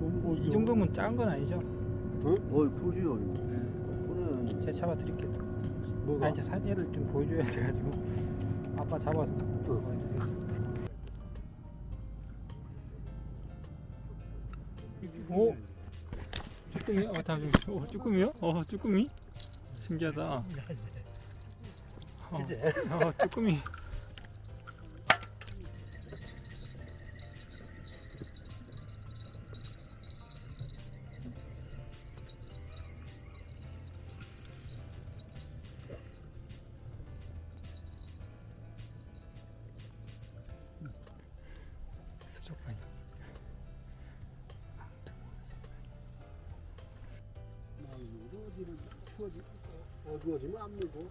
뭐, 이 정도면 작은 건 아니죠? 어이 크지요. 네. 그래. 제가 잡아 드릴게요. 뭐가? 아 이제 사- 얘를 좀 보여줘야 돼가지고 아빠 잡아서 어. 보여드리겠습니다. 오 쭈꾸미 어 다음 좀 어, 쭈꾸미요? 어 쭈꾸미 신기하다. 어, 이제? 어 쭈꾸미. 어디를 추워지 어두워지면 안 물고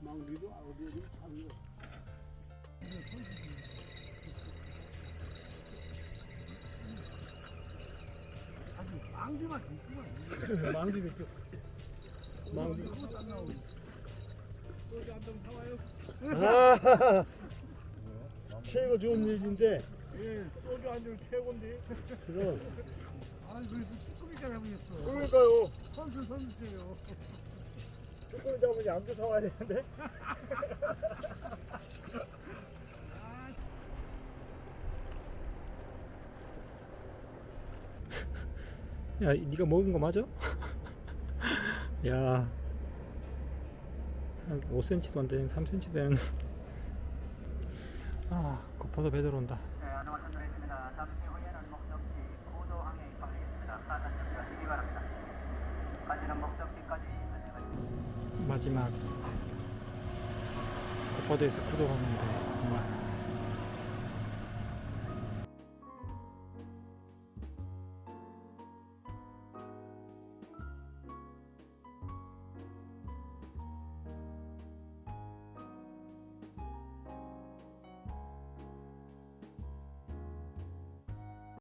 망리도 어두워지면 안 물고 망리만 있구만. 망리 몇 개. 망리 아, 최고 좋은 얘기인데. 소주 한잔 최고인데. 그럼 아, 그래서 쭈꾸미 잡으셨어. 그러니까요 선수 선수세요. 쭈꾸미 잡으니 안주 사와야 되는데 야, 네가 먹은 거 맞아? 야, 한 5cm도 안 되는 3cm 되는. 아, 고파도 배 들어온다. 네, 안녕 말씀드리겠습니다. 잠시 후에는 목적지 고도항에 입항하겠습니다. 사전 준비하시기 바랍니다. 가시는 목적지까지 안녕하십니까. 마지막 크도 가는데 정말